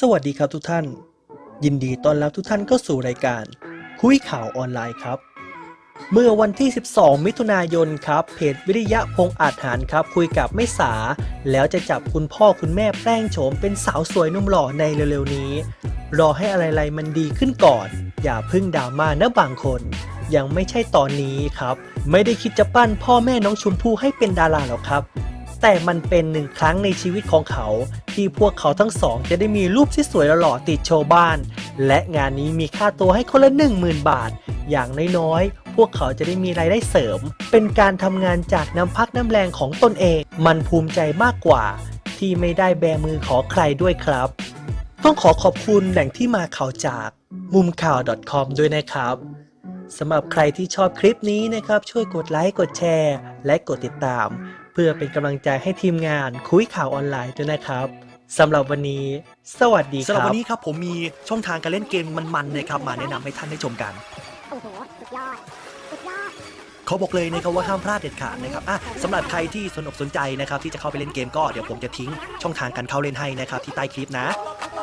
สวัสดีครับทุกท่าน ยินดีต้อนรับทุกท่านเข้าสู่รายการ คุยข่าวออนไลน์ครับ เมื่อวันที่ 12 มิถุนายนครับ เพจวิริยะพงอาจหารครับ คุยกับไม่สา แล้วจะจับคุณพ่อคุณแม่แปลงโฉมเป็นสาวสวยนุ่มหล่อในเร็วๆนี้ รอให้อะไรๆมันดีขึ้นก่อน อย่าพึ่งดราม่านะบางคนยังไม่ใช่ตอนนี้ครับ ไม่ได้คิดจะปั้นพ่อแม่น้องชมพู่ให้เป็นดาราหรอกครับ แต่มันเป็นหนึ่งครั้งในชีวิตของเขา ที่พวกเขาทั้งสองจะได้มีรูปที่สวยหล่อติดโชว์บ้าน และงานนี้มีค่าตัวให้คนละ 10,000 บาท อย่างน้อยๆ พวกเขาจะได้มีรายได้เสริม เป็นการทำงานจากน้ำพักน้ำแรงของตนเอง มันภูมิใจมากกว่า ที่ไม่ได้แบมือขอใครด้วยครับ ต้องขอขอบคุณแหล่งที่มาข่าวจากมุมข่าว .com ด้วยนะครับสำหรับใครที่ชอบคลิปนี้นะครับ ช่วยกดไลค์ กดแชร์ และกดติดตาม เพื่อเป็นกำลังใจให้ทีมงานคุยข่าวออนไลน์ด้วยนะครับสำหรับวันนี้ สวัสดีคสำหรับรับวันนี้ครับผมมีช่องทางการเล่นเกมมันๆนะครับมาแนะนำให้ท่านได้ชมกันโอ้โหสุดยอดสุดยอดเขาบอกเลยนะครับว่าห้ามพลาดเด็ดขาดนะครับอะสำหรับใครที่สนอกสนใจนะครับที่จะเข้าไปเล่นเกมก็เดี๋ยวผมจะทิ้งช่องทางการเข้าเล่นให้นะครับที่ใต้คลิปนะโอเค